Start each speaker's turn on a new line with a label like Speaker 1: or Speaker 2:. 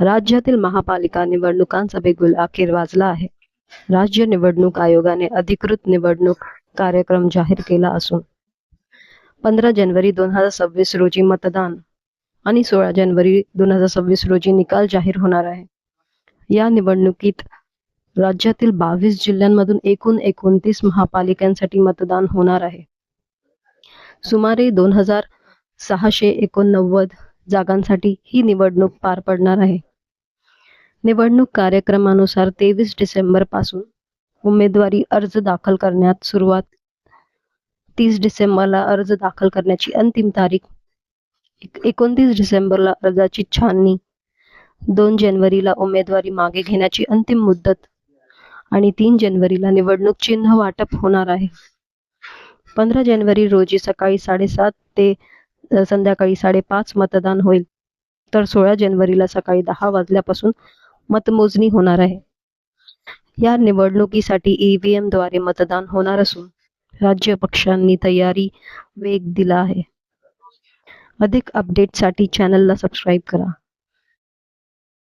Speaker 1: राज्यातील महापालिका निवडणुकांचा बिगुल अखेर वाजला आहे. राज्य निवडणूक आयोगाने अधिकृत निवडणूक कार्यक्रम जाहीर केला असून पंधरा जानेवारी दोन हजार सव्वीस रोजी मतदान आणि सोळा जानेवारी दोन हजार सव्वीस रोजी निकाल जाहीर होणार आहे. या निवडणुकीत राज्यातील बावीस जिल्ह्यांमधून एकूण एकोणतीस महापालिकांसाठी मतदान होणार आहे. सुमारे दोन हजार सहाशे एकोणनव्वद जागांसाठी ही निवडणूक पार पडणार आहे. निवडणूक कार्यक्रमानुसार तेवीस डिसेंबरपासून उमेदवारी अर्ज दाखल करण्यात सुरुवात. तीस डिसेंबरला अर्ज दाखल करण्याची अंतिम तारीख एकोणतीस डिसेंबरला अर्जाची छाननी. दोन जानेवारीला उमेदवारी मागे घेण्याची अंतिम मुदत आणि तीन जानेवारीला निवडणूक चिन्ह वाटप होणार आहे. पंधरा जानेवारी रोजी सकाळी साडेसात ते संध्याकाळी साडेपाच मतदान होईल. तर सोळा जानेवारीला सकाळी दहा वाजल्यापासून मतमोजणी होणार आहे. या निवडणुकीसाठी ईव्हीएमद्वारे मतदान होणार असून राज्य पक्षांनी तयारी वेग दिला आहे. अधिक अपडेटसाठी चॅनलला सबस्क्राईब करा.